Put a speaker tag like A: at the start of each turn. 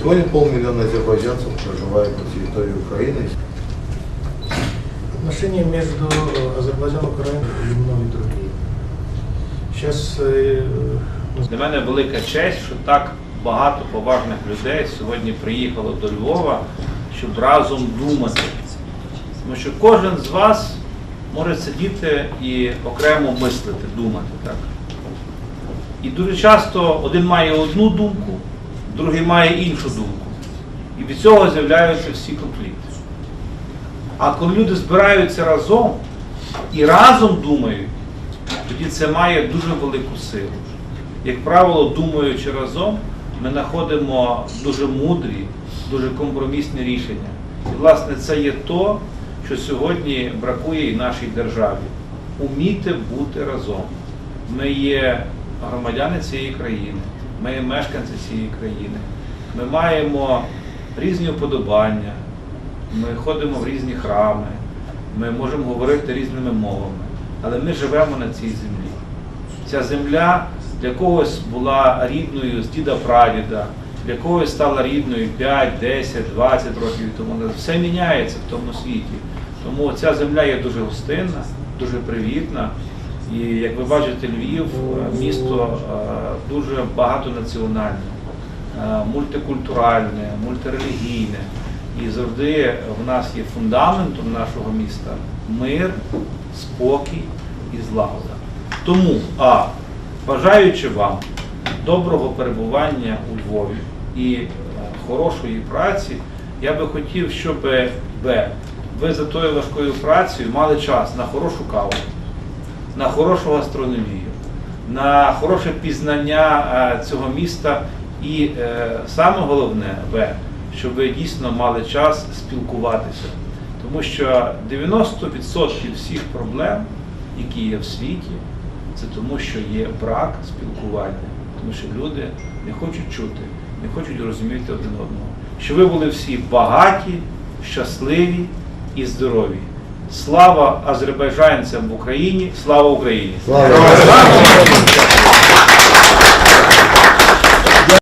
A: Сегодня полмиллиона азербайджанцев проживает на территории Украины.
B: Отношения между э, Азербайджаном и Украиной и многие другие. Сейчас э,
C: Для мене велика честь, що так багато поважних людей сьогодні приїхало до Львова, щоб разом думати. Тому що кожен з вас може сидіти і окремо мислити, думати. Так? І дуже часто один має одну думку, другий має іншу думку. І від цього з'являються всі конфлікти. А коли люди збираються разом і разом думають, тоді це має дуже велику силу. Як правило, думаючи разом, ми знаходимо дуже мудрі, дуже компромісні рішення. І, власне, це є то, що сьогодні бракує і нашій державі. Уміти бути разом. Ми є громадяни цієї країни, ми є мешканці цієї країни. Ми маємо різні вподобання, ми ходимо в різні храми, ми можемо говорити різними мовами, але ми живемо на цій землі. Ця земля для когось була рідною з діда прадіда, для когось стала рідною 5, 10, 20 років тому. Все міняється в тому світі. Тому ця земля є дуже гостинна, дуже привітна. І як ви бачите, Львів е, місто е, дуже багатонаціональне, е, мультикультуральне, мультирелігійне. І завжди в нас є фундаментом нашого міста мир, спокій і злагода. Тому, а бажаючи вам доброго перебування у Львові і е, хорошої праці, я би хотів, щоб Б, ви за тою важкою працею мали час на хорошу каву, на хорошу гастрономію, на хороше пізнання е, цього міста. І е, саме головне В, щоб ви дійсно мали час спілкуватися. Тому що 90% всіх проблем, які є в світі, це тому, що є брак спілкування, тому що люди не хочуть чути, не хочуть розуміти один одного. Що ви були всі багаті, щасливі і здорові. Слава азербайджанцям в Україні, слава Україні!
A: Слава!